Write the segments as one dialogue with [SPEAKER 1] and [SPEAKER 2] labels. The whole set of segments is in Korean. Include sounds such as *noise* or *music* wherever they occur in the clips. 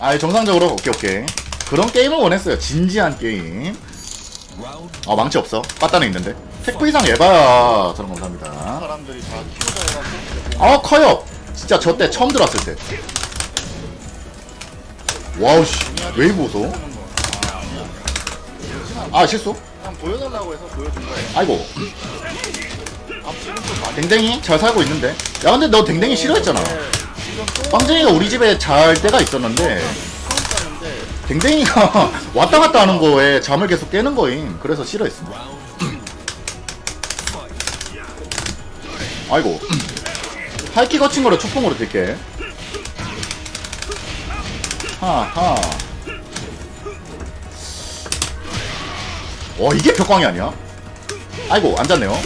[SPEAKER 1] 아 정상적으로 오케이 오케이. 그런 게임을 원했어요. 진지한 게임. 아 망치 없어. 빠따는 있는데. 택부 이상 예봐야 저런 감사합니다.
[SPEAKER 2] 사람들이 다 키우다 해가지고.
[SPEAKER 1] 아 커요. 진짜 저 때 처음 들어왔을 때. 와우 씨. 웨이브 보소? 아 실수?
[SPEAKER 2] 그냥 보여달라고 해서 보여준 거예요.
[SPEAKER 1] 아이고.
[SPEAKER 2] 아 지금 좀 많이
[SPEAKER 1] 댕댕이? 잘 살고 있는데. 야 근데 너 댕댕이 싫어했잖아.
[SPEAKER 2] 또
[SPEAKER 1] 빵쟁이가 우리 집에 잘 때가 있었는데 댕댕이가 *laughs* 왔다 갔다 하는 거에 잠을 계속 깨는 거임. 그래서 싫어했어 아이고. 하이키 거친 거를 초풍으로 딜게. 하하. 와 이게 벽광이 아니야? 아이고 앉았네요.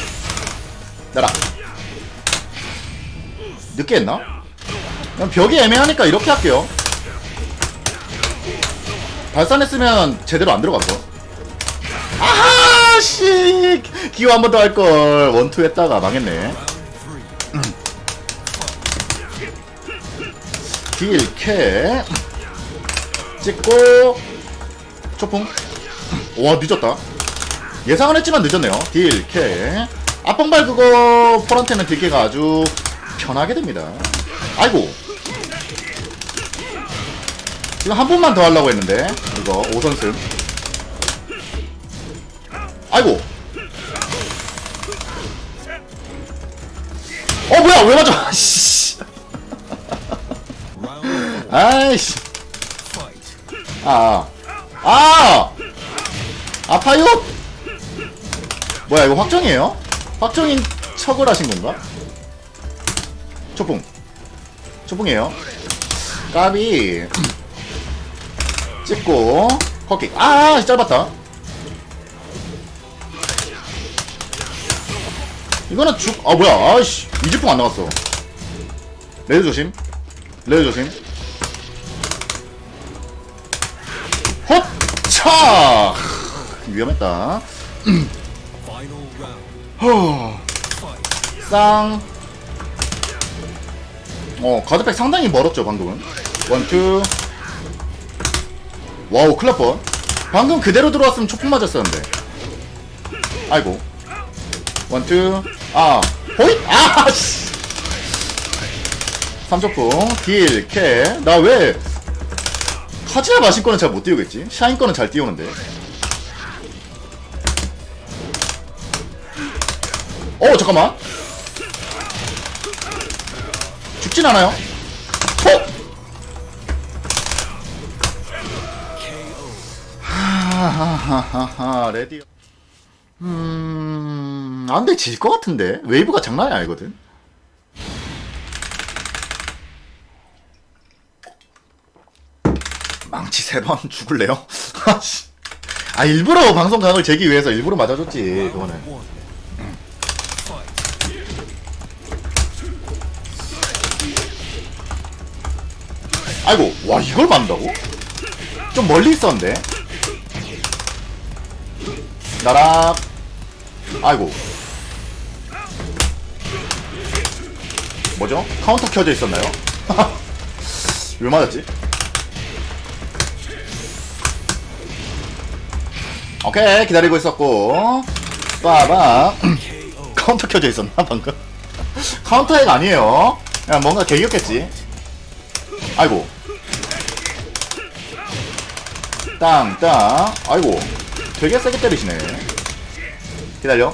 [SPEAKER 1] 나라. 늦게 했나? 그냥 벽이 애매하니까 이렇게 할게요 발산했으면 제대로 안 들어갔어. 아하 씨 기호 한 번 더 할걸 원투 했다가 망했네. 딜캐 찍고 초풍 와 늦었다. 예상은 했지만 늦었네요. 딜캐 앞방발 그거 폴한테는 딜캐가 아주 편하게 됩니다. 아이고 지금 한 번만 더 하려고 했는데 이거 5선승 아이고 어 뭐야 왜 맞아 *laughs* 씨. 아이씨 아, 아, 아, 아파요? 뭐야, 이거 확정이에요? 확정인 척을 하신 건가? 초풍. 초풍이에요. 까비. 찍고, 컷킥. 아, 짧았다. 이거는 죽, 아, 뭐야, 아이씨. 이지풍 안 나왔어. 레드 조심. 레드 조심. 헛! 차! 위험했다. 허. 쌍. 어, 가드백 상당히 멀었죠, 방금은. 원, 투. 와우, 클납번 방금 그대로 들어왔으면 초풍 맞았었는데. 아이고. 원, 투. 아, 호잇! 아, 씨! 삼초풍, 딜, 캐. 나 왜, 카지나 마신 거는 잘 못 띄우겠지? 샤인 거는 잘 띄우는데. 어, 잠깐만. 죽진 않아요. 톡! 하하하하하, 레디. 음, 안 돼, 질 것 같은데. 웨이브가 장난이 아니거든. 망치 세 번 *laughs* 죽을래요? *laughs* 아 일부러 방송 각을 재기 위해서 일부러 맞아줬지 그거는. 아이고 와 이걸 맞는다고? 좀 멀리 있었는데. 나락. 아이고. 뭐죠? 카운터 켜져 있었나요? *laughs* 왜 맞았지? 오케이 기다리고 있었고 빠바 *clears throat* 카운터 켜져 있었나 방금 *laughs* 카운터 핵 아니에요 그냥 뭔가 개겼겠지 아이고 땅땅 아이고 되게 세게 때리시네. 기다려.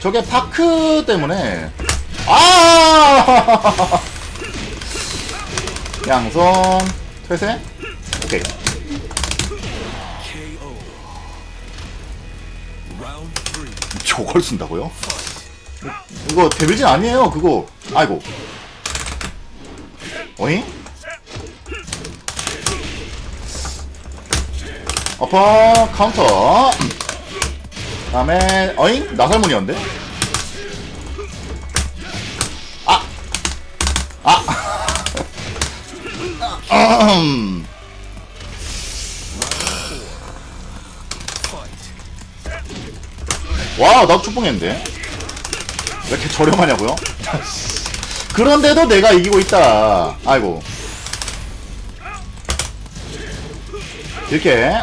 [SPEAKER 1] 저게 파크 때문에. 아! *laughs* 양손. 퇴세? 오케이. 저걸 쓴다고요? 이거 데빌진 아니에요 그거. 아이고. 어잉? 어퍼 카운터 다음에 어잉? 나설문이었는데? 아! 아! *laughs* 음. 와, 나도 축봉했는데? 왜 이렇게 저렴하냐고요? 그런데도 내가 이기고 있다. 아이고. 이렇게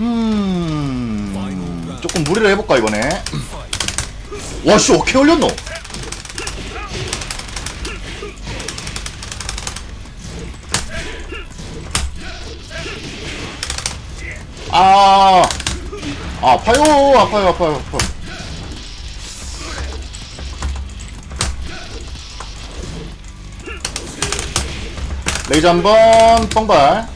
[SPEAKER 1] 음 조금 무리를 해볼까 이번에? 와씨 어떻게 올렸노? 아 아파요 아파요 아파요 아파요. 레이저 한번 뻥발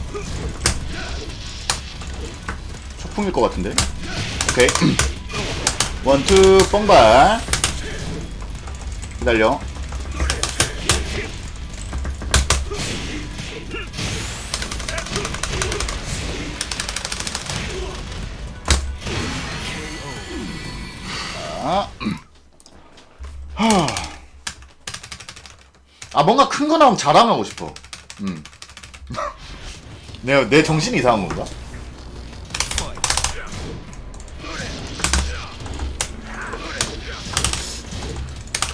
[SPEAKER 1] 초풍일 것 같은데 오케이 *clears throat* 원투 뻥발 기다려 자. *clears throat* 하. 아 뭔가 큰 거 나오면 자랑하고 싶어 음. *laughs* 내, 내 정신이 이상한 건가?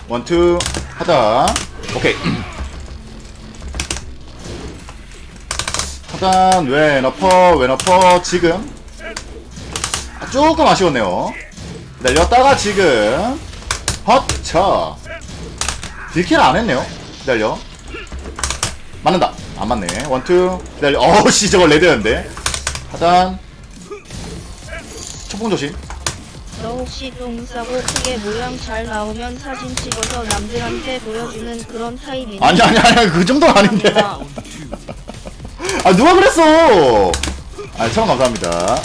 [SPEAKER 1] 원투 하단 오케이. 하단 왼어퍼 왼어퍼 지금. 아, 조금 아쉬웠네요. 기다렸다가 지금 헛쳐. 딜킬 안 했네요. 기다려. 맞는다. 안 맞네. 원투 기다려. 어우씨 저거 레드였는데. 하단. 초풍 조심
[SPEAKER 3] 너 혹시 똥 싸고 크게 모양 잘 나오면 사진 찍어서 남들한테 보여주는 그런 타입이니?
[SPEAKER 1] 아니 아니 아니 그 정도 는 아닌데
[SPEAKER 3] 감사합니다. *laughs*
[SPEAKER 1] 아 누가 그랬어 아 처음 감사합니다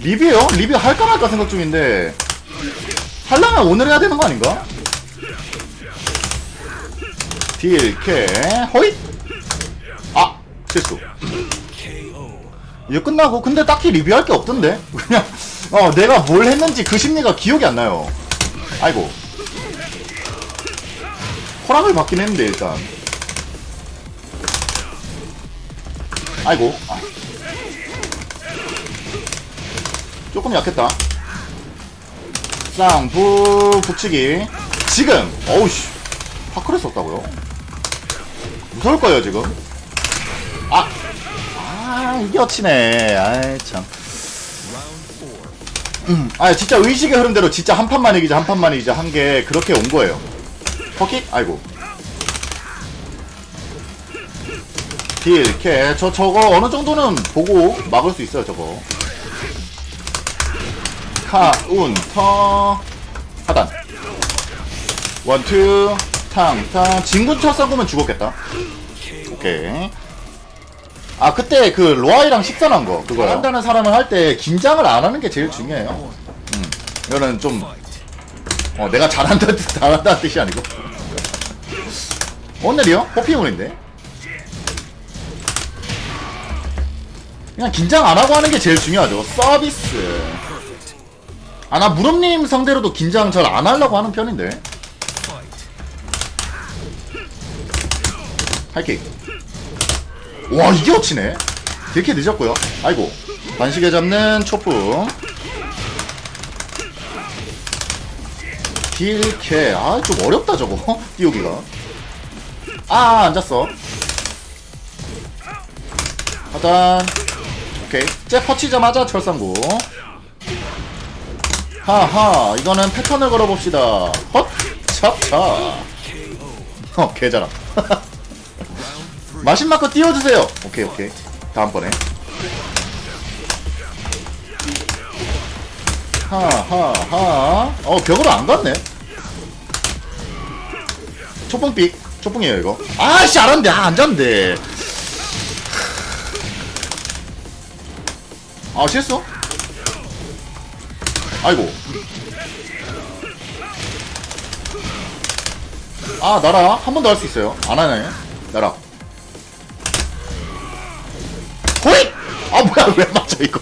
[SPEAKER 1] 리뷰요? 리뷰 할까 말까 생각 중인데 하려면 오늘 해야 되는 거 아닌가? 딜캐 허잇 아 실수 이거 끝나고 근데 딱히 리뷰할 게 없던데 *laughs* 그냥 어 내가 뭘 했는지 그 심리가 기억이 안 나요. 아이고. 허락을 받긴 했는데 일단. 아이고. 아. 조금 약했다. 쌍부 북치기. 지금! 어우씨. 파크를 썼다고요? 무서울 거예요 지금? 아! 아 이게 어치네. 아이 참 음, 아 진짜 의식의 흐름대로 진짜 한 판만 이기자 한 판만 이기자 한 게 그렇게 온 거예요 퍼킥? 아이고 딜, 캐. 저, 저거 어느 정도는 보고 막을 수 있어요, 저거. 카운터. 하단. 원투. 탕, 탕. 진군차 썩으면 죽었겠다. 오케이. 아, 그때 그 로아이랑 식사한 거, 그거. 한다는 사람을 할 때 긴장을 안 하는 게 제일 중요해요. 음. 이거는 좀, 어, 내가 잘한다는, 뜻- 잘한다는 뜻이 아니고. 오늘이요? 호피문인데? 그냥 긴장 안 하고 하는 게 제일 중요하죠. 서비스. 아, 나 무릎님 상대로도 긴장 잘 안 하려고 하는 편인데. 하이킥. 와, 이게 어치네. 이렇게 늦었고요. 아이고. 반시계 잡는 초풍. 딜캐. 아, 좀 어렵다, 저거. *laughs* 띄우기가. 아, 앉았어. 하단. 오케이. 쟤 퍼치자마자 철상구. 하하, 이거는 패턴을 걸어봅시다. 헛! 찹차! *laughs* 어, 개잘함. *laughs* 마신마크 띄워주세요! 오케이, 오케이. 다음번에. 하하하. 어, 벽으로 안 갔네? 초뽕삑. 초뽕이에요, 이거. 아씨, 알았는데. 아, 안 잡는데. 아 실수? 아이고 아 나라 한 번 더 할 수 있어요 안 하네 나라 뭐야 왜 맞춰 이거?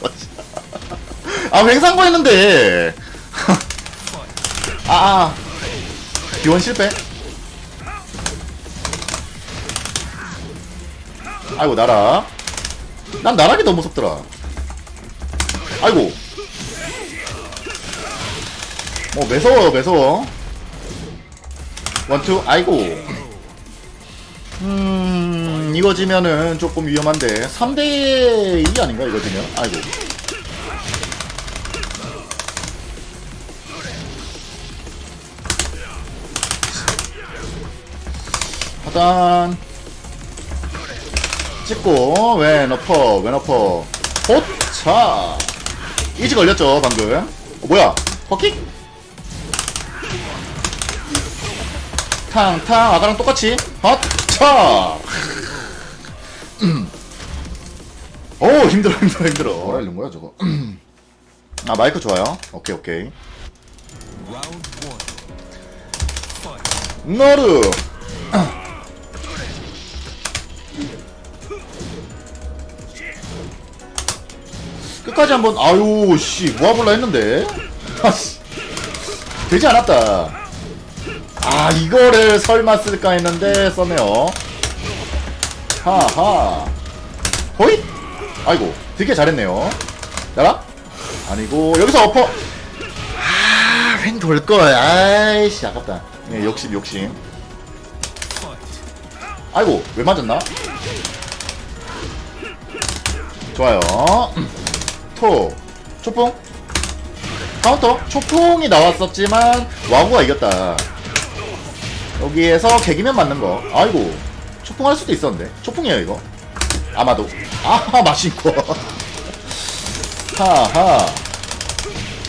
[SPEAKER 1] 아 횡상거 했는데. 아 아. 기원 실패? 아이고 나라. 난 나락이 더 무섭더라. 아이고. 뭐 매서워요 매서워. 원투 아이고. 음, 이거 지면은 조금 위험한데. 3대 2 아닌가, 이거 지면? 아이고. 하단. 찍고, 왼, 어퍼, 왼, 어퍼. 호차! 이지 걸렸죠, 방금. 어, 뭐야? 버킥? 탕탕 아까랑 똑같이 헛차 오 힘들어 힘들어 힘들어. 뭐라 이런 거야 저거? *clears throat* 아 마이크 좋아요? 오케이 오케이. 너르! *clears throat* 끝까지 한번 아유 씨 모아볼라 했는데. *laughs* 되지 않았다. 아 이거를 설마 쓸까 했는데 썼네요. 하하. 호잇 아이고 되게 잘했네요. 나라 아니고 여기서 어퍼 아횡 돌걸. 아이씨 아깝다. 예, 욕심 욕심. 아이고 왜 맞았나? 좋아요. 토 초풍? 카운터? 초풍이 나왔었지만 와구가 이겼다. 여기에서 개기면 맞는 거. 아이고. 초풍 할 수도 있었는데. 초풍이에요, 이거. 아마도. 아하, 맛있고. 하하.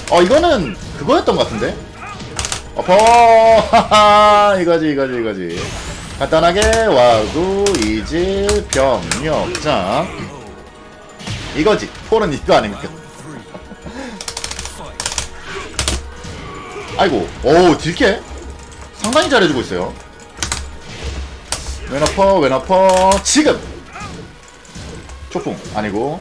[SPEAKER 1] 어, 이거는 그거였던 것 같은데? 어퍼! 하하! 이거지, 이거지, 이거지. 간단하게, 와구, 이질, 병력, 자. 이거지. 폴은 이거 아닙니까? 아이고. 오, 딜캐? 상당히 잘해주고 있어요. 왼어퍼, 왼어퍼, 지금! 초풍, 아니고.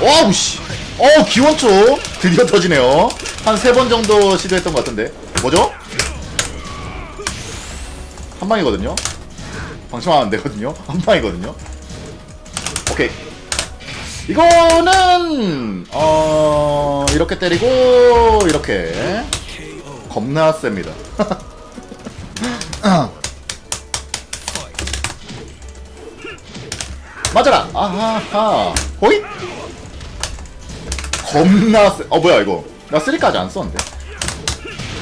[SPEAKER 1] 와우, 씨! 어 기원초! 드디어 터지네요. 한 세 번 정도 시도했던 것 같은데. 뭐죠? 한 방이거든요? 방심하면 안 되거든요? *laughs* 한 방이거든요? 오케이. 이거는, 어, 이렇게 때리고, 이렇게. 겁나 셉니다. 아하하! 호잇! 겁나 세. 어, 뭐야, 이거. 나 3까지 안 썼는데.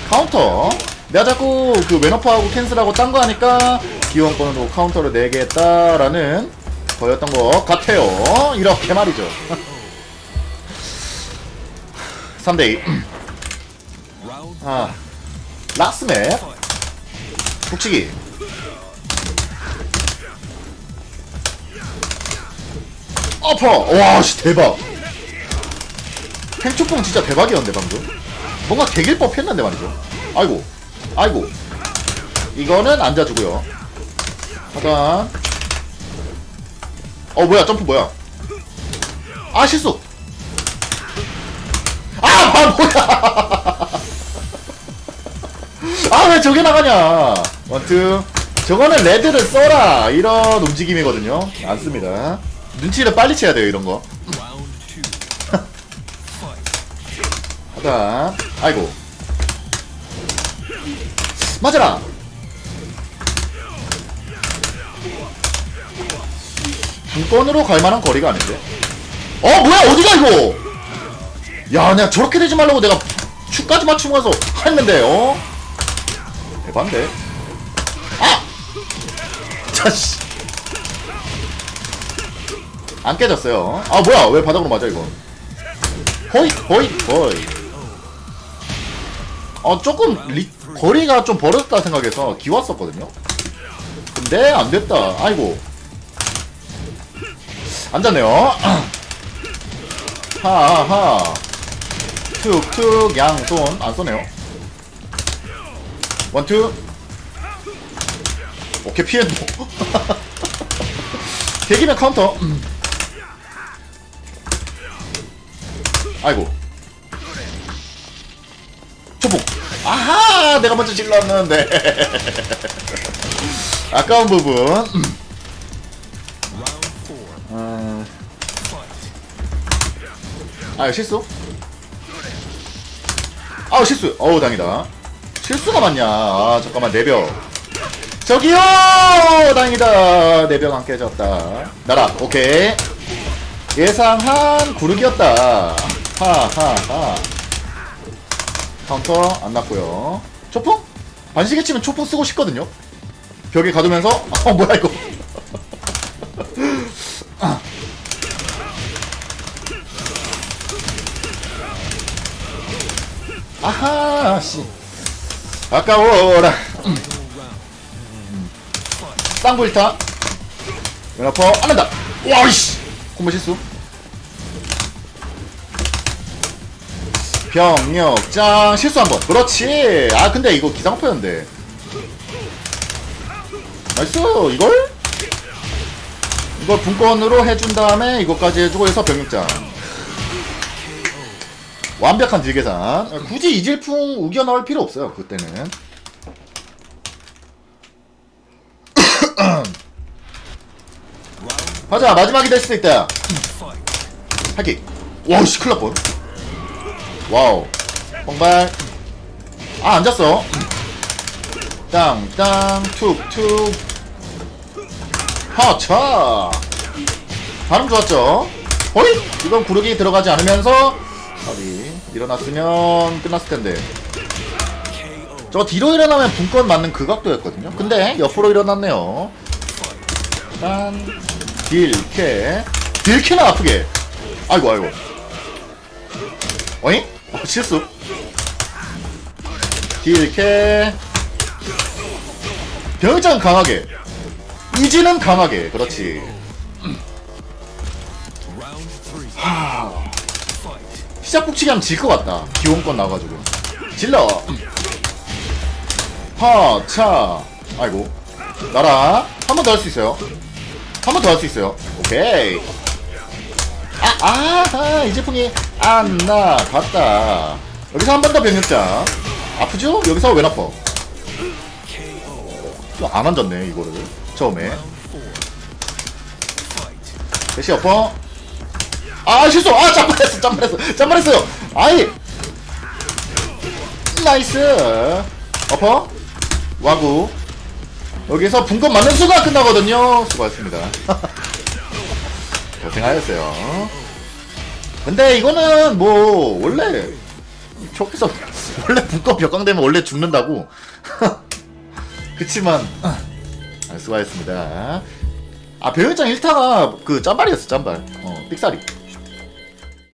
[SPEAKER 1] 카운터. 내가 자꾸 그 왼어퍼하고 캔슬하고 딴 거 하니까 기원권으로 카운터를 내겠다라는 거였던 것 같아요. 이렇게 말이죠. *laughs* 3대2. *clears throat* 아. 라스맵. 북치기. 어퍼! 와, 씨, 대박. 팽초뽕 진짜 대박이었는데, 방금. 뭔가 개길 법 했는데 말이죠. 아이고. 아이고. 이거는 앉아주고요. 하단. 어, 뭐야, 점프 뭐야. 아, 실수! 아, 아 뭐야! *laughs* 아, 왜 저게 나가냐! 원투. 저거는 레드를 써라! 이런 움직임이거든요. 안 씁니다. 눈치를 빨리 채야 돼요, 이런 거. *laughs* 하단. 아이고. 맞아라! 중권으로 갈 만한 거리가 아닌데? 어, 뭐야, 어디가, 이거! 야, 내가 저렇게 되지 말라고 내가 축까지 맞추고 가서 했는데, 어? 대반데? 아! *laughs* 자씨. 안 깨졌어요. 아, 뭐야, 왜 바닥으로 맞아, 이거? 호이, 호이, 호이. 어, 조금, 리, 거리가 좀 벌어졌다 생각해서 기왔었거든요? 근데, 안 됐다. 아이고. 앉았네요. 하하. 툭툭 양손 안 쏘네요. 원투. 오케이 피했노. *laughs* 개기면 카운터. 아이고. 초봉. 아하, 내가 먼저 질렀는데. *laughs* 아까운 부분. 음. 아 실수? 아우 실수 어우 당이다 실수가 맞냐 아 잠깐만 내벽 저기요! 다행이다. 내병 안 깨졌다. 나락, 오케이. 예상한 구르기였다. 하하하. 카운터 안 났고요. 초풍? 반시계 치면 초풍 쓰고 싶거든요. 벽에 가두면서 *laughs* 어 뭐야 이거. *laughs* 아하 씨. 아까워라. 쌍불타. 연합퍼 안 한다. 와이씨. 콤보 실수. 병력장 실수 한번. 그렇지. 아 근데 이거 기상포였는데. 나이스 이걸? 이걸 분권으로 해준 다음에 이거까지 해주고 해서 병력장. 완벽한 딜 계산. 굳이 이질풍 우겨 나올 필요 없어요 그때는. *clears throat* 가자 마지막이 될 수도 있다. 하기 와우씨 큰일 날 뻔 와우. 뻥발. 아 앉았어. 땅땅 툭툭. 하차. 발음 좋았죠? 어이? 이건 구르기 들어가지 않으면서 어디 일어났으면 끝났을 텐데. 저 뒤로 일어나면 분권 맞는 그 각도였거든요. 근데 옆으로 일어났네요. 딴 딜캐. 딜캐나 아프게. 아이고 아이고. 어잉? 어, 실수. 딜캐. 병장 강하게. 의지는 강하게. 그렇지. 하. 시작 북치기 하면 질 것 같다. 기원권 나와가지고. 질러. 하, 차. 아이고. 나라. 한 번 더 할 수 있어요. 한 번 더 할 수 있어요. 오케이. 아, 아, 이 제품이 안 나갔다. 여기서 한 번 더 병력자. 아프죠? 여기서 왜? 이거 안 앉았네, 이거를. 처음에. 대시 엎어. 아, 실수! 아, 짬발했어, 짬발했어, 짬발했어요! 아이! 나이스! 엎어. 와구. 여기서 분권 맞는 순간 끝나거든요. 수고하셨습니다. *laughs* 고생하셨어요. 근데 이거는 뭐 원래 저기서 *laughs* 원래 분권 벽광되면 원래 죽는다고. *laughs* 그치만 아, 수고하셨습니다. 아 배우장 1타가 그 짬발이었어 짬발. 어 삑사리.